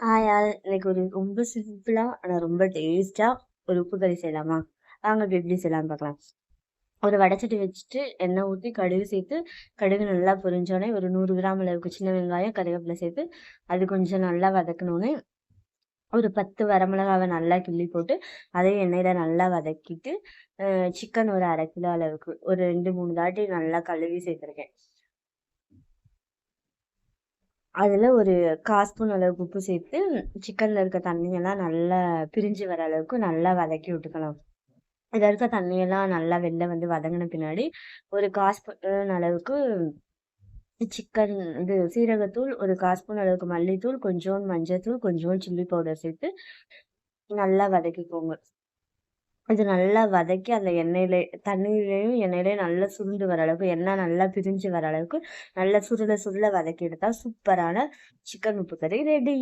Hi எனக்கு ஒரு ரொம்ப சிம்பிளா ஆனா ரொம்ப டேஸ்டா ஒரு உப்பு கறி செய்யலாமா? வாங்க இப்ப எப்படி செய்யலாம்னு பார்க்கலாம் ஒரு வடைச்சட்டி வச்சுட்டு எண்ணெய் ஊற்றி கடுகு சேர்த்து கடுகு நல்லா பொரிஞ்சோடனே ஒரு நூறு கிராம் அளவுக்கு சின்ன வெங்காயம் கருவேப்பிலை சேர்த்து அது கொஞ்சம் நல்லா வதக்கணுன்னே ஒரு பத்து வரமிளகாவை நல்லா கிள்ளி போட்டு அதையும் எண்ணெயில் நல்லா வதக்கிட்டு சிக்கன் ஒரு அரை கிலோ அளவுக்கு ஒரு ரெண்டு மூணு தாட்டி நல்லா கழுவி சேர்த்துருக்கேன். அதில் ஒரு கால் ஸ்பூன் அளவுக்கு உப்பு சேர்த்து சிக்கனில் இருக்க தண்ணியெல்லாம் நல்லா பிரிஞ்சு வர அளவுக்கு நல்லா வதக்கி விட்டுக்கலாம். இதில் இருக்க தண்ணியெல்லாம் நல்லா வெளில வந்து வதங்கின பின்னாடி ஒரு கால் ஸ்பூன் அளவுக்கு சிக்கன் இது சீரகத்தூள் ஒரு கால் ஸ்பூன் அளவுக்கு மல்லித்தூள் கொஞ்சோண்டு மஞ்சள் கொஞ்சோண்டு சில்லி பவுடர் சேர்த்து நல்லா வதக்கிக்கோங்க. இது நல்லா வதக்கி அந்த எண்ணெயில தண்ணியிலையும் எண்ணெயிலையும் நல்லா சுருண்டு வர அளவுக்கு எண்ணெய் நல்லா பிரிஞ்சு வர அளவுக்கு நல்லா சுருள சுருள வதக்கி எடுத்தால் சூப்பரான சிக்கன் உப்பு கறி ரெடி